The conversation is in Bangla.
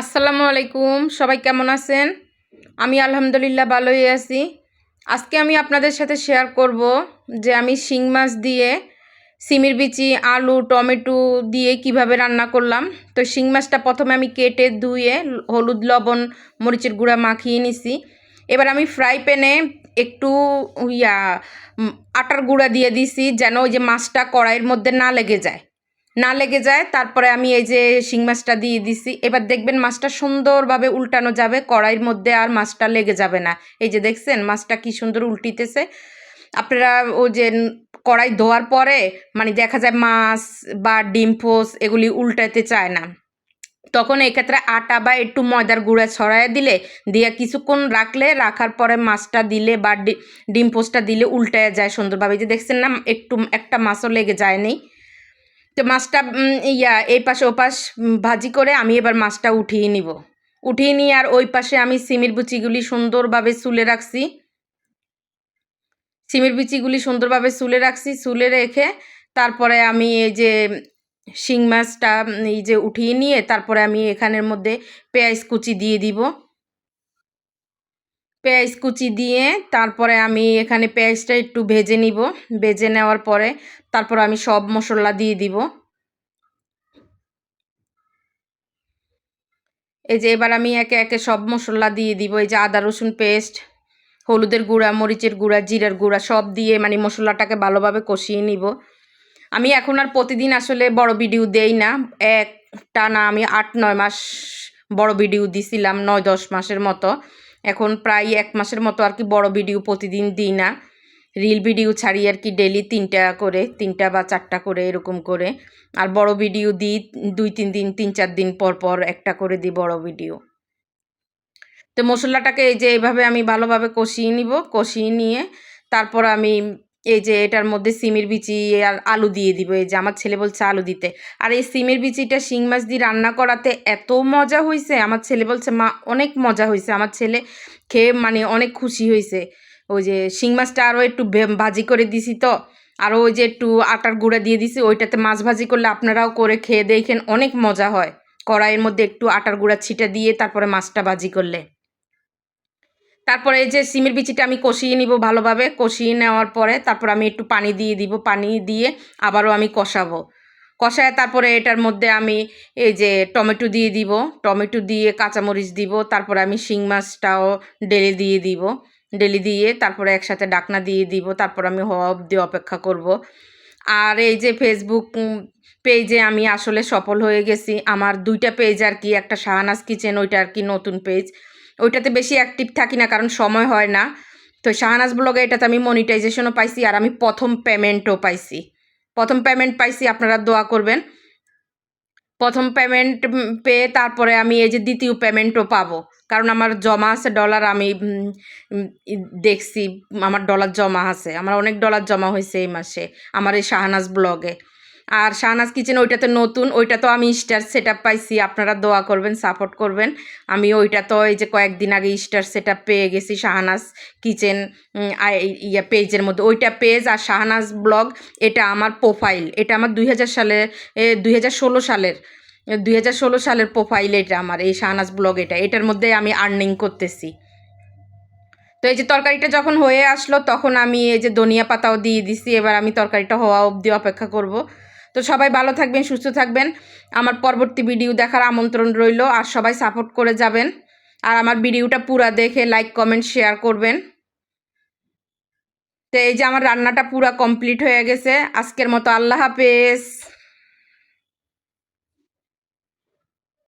আসসালামু আলাইকুম, সবাই কেমন আছেন? আমি আলহামদুলিল্লাহ ভালোই আছি। আজকে আমি আপনাদের সাথে শেয়ার করব যে আমি শিং মাছ দিয়ে সিমির বিচি, আলু, টমেটো দিয়ে কীভাবে রান্না করলাম। তো শিং মাছটা প্রথমে আমি কেটে ধুয়ে হলুদ, লবণ, মরিচের গুঁড়া মাখিয়ে নিছি। এবার আমি ফ্রাই প্যানে একটু ইয়া আটার গুঁড়া দিয়ে দিছি যেন ওই যে মাছটা কড়াইয়ের মধ্যে না লেগে যায়। না লেগে যায়, তারপরে আমি এই যে শিং মাছটা দিয়ে দিছি। এবার দেখবেন মাছটা সুন্দরভাবে উল্টানো যাবে, কড়াইয়ের মধ্যে আর মাছটা লেগে যাবে না। এই যে দেখছেন মাছটা কি সুন্দর উল্টিতেছে। আপনারা ও যে কড়াই ধোয়ার পরে মানে দেখা যায় মাছ বা ডিম ফোস এগুলি উল্টাতে চায় না। তখন এক্ষেত্রে আটা বা একটু ময়দার গুঁড়া ছড়ায় দিলে, দিয়ে কিছুক্ষণ রাখলে, রাখার পরে মাছটা দিলে বা ডিম পোস্টটা দিলে উল্টায় যায় সুন্দরভাবে। যে দেখছেন না, একটু, একটা মাছও লেগে যায়নি তো মাছটা ইয়া, এই পাশে ও পাশ ভাজি করে আমি এবার মাছটা উঠিয়ে নিব। উঠিয়ে নিয়ে আর ওই পাশে আমি সিমির বুচিগুলি সুন্দরভাবে সুলে রাখছি। সিমির বিচিগুলি সুন্দরভাবে সুলে রাখছি, সুলে রেখে তারপরে আমি এই যে শিং মাছটা এই যে উঠিয়ে নিয়ে তারপরে আমি এখানের মধ্যে পেঁয়াজ কুচি দিয়ে দিব। পেঁয়াজ কুচি দিয়ে তারপরে আমি এখানে পেঁয়াজটা একটু ভেজে নিব। ভেজে নেওয়ার পরে তারপর আমি সব মশলা দিয়ে দিব। এই যে এবার আমি একে একে সব মশলা দিয়ে দিব। এই যে আদা, রসুন পেস্ট, হলুদের গুঁড়া, মরিচের গুঁড়া, জিরার গুঁড়া, সব দিয়ে মানে মশলাটাকে ভালোভাবে কষিয়ে নিব। আমি এখন আর প্রতিদিন আসলে বড় ভিডিও দেই না। একটা না আমি আট, নয় মাস বড় ভিডিও দিছিলাম, নয়, দশ মাসের মতো। এখন প্রায় এক মাসের মতো আর কি বড় ভিডিও প্রতিদিন দিই না। রিল ভিডিও ছাড়ি আর কি ডেলি তিনটা করে, তিনটা বা চারটা করে এরকম করে। আর বড় ভিডিও দিই দুই, তিন দিন, তিন, চার দিন পর পর একটা করে দিই বড় ভিডিও। তো মশলাটাকে এই যে এইভাবে আমি ভালোভাবে কষিয়ে নিব, কষিয়ে নিয়ে তারপর আমি এই যে এটার মধ্যে সিমের বিচি আর আলু দিয়ে দিব, এই যে আমার ছেলে বলছে আলু দিতে। আর এই সিমের বিচিটা শিং মাছ দিয়ে রান্না করাতে এত মজা হয়েছে আমার ছেলে বলছে, মা, অনেক মজা হয়েছে আমার ছেলে খেয়ে মানে অনেক খুশি হয়েছে ওই যে শিং মাছটা আরও একটু ভাজি করে দিছি তো আরও ওই যে একটু আটার গুঁড়া দিয়ে দিছি, ওইটাতে মাছ ভাজি করলে আপনারাও করে খেয়ে দেখেন অনেক মজা হয়। কড়াইয়ের মধ্যে একটু আটার গুঁড়া ছিটা দিয়ে তারপরে মাছটা ভাজি করলে। তারপরে এই যে সিমের বিচিটা আমি কষিয়ে নিব ভালোভাবে, কষিয়ে নেওয়ার পরে তারপর আমি একটু পানি দিয়ে দিব, পানি দিয়ে আবারও আমি কষাবো। কষায় তারপরে এটার মধ্যে আমি এই যে টমেটো দিয়ে দিব, টমেটো দিয়ে কাঁচামরিচ দিব, তারপরে আমি শিং মাছটাও ডেলে দিয়ে দিব। ডেলি দিয়ে তারপরে একসাথে ডাকনা দিয়ে দিব, তারপর আমি হওয়া অবধি অপেক্ষা করব। আর এই যে ফেসবুক পেজে আমি আসলে সফল হয়ে গেছি। আমার দুইটা পেজ আর কি, একটা শাহানাজ কিচেন ওইটা আর কি নতুন পেজ ওইটাতে বেশি অ্যাক্টিভ থাকি না, কারণ সময় হয় না। তো শাহানাজ ব্লগে এটাতে আমি মনিটাইজেশনও পাইছি আর আমি প্রথম পেমেন্টও পাইছি। প্রথম পেমেন্ট পাইছি, আপনারা দোয়া করবেন। প্রথম পেমেন্ট পেয়ে তারপরে আমি এই যে দ্বিতীয় পেমেন্টও পাবো। কারণ আমার জমা আছে ডলার আমি দেখছি, আমার ডলার জমা আছে। আমার অনেক ডলার জমা হয়েছে এই মাসে, আমার এই শাহানাজ ব্লগে। আর শাহনাজ কিচেন ওইটা তো নতুন, ওইটা তো আমি স্টার সেট পাইছি, আপনারা দোয়া করবেন সাপোর্ট করবেন। আমি ওইটা তো এই যে কয়েকদিন আগে স্টার সেট পেয়ে গেছি শাহনাজ কিচেন ইয়া পেজের মধ্যে। ওইটা পেজ আর শাহনাজ ব্লগ, এটা আমার প্রোফাইল এটা আমার দুই হাজার সালে দুই হাজার ষোলো সালের, দুই হাজার ষোলো সালের প্রোফাইল এটা আমার, এই শাহনাজ ব্লগ এটা। এটার মধ্যে আমি আর্নিং করতেছি। তো এই যে তরকারিটা যখন হয়ে আসলো, তখন আমি এই যে ধনিয়া পাতাও দিয়ে দিছি, এবার আমি তরকারিটা হওয়া অবধি অপেক্ষা করব। তো সবাই ভালো থাকবেন, সুস্থ থাকবেন। আমার পরবর্তী ভিডিও দেখার আমন্ত্রণ রইল, আর সবাই সাপোর্ট করে যাবেন। আর আমার ভিডিওটা পুরা দেখে লাইক কমেন্ট শেয়ার করবেন। তো এই যে আমার রান্নাটা পুরা কমপ্লিট হয়ে গেছে। আজকের মতো আল্লাহ হাফেজ।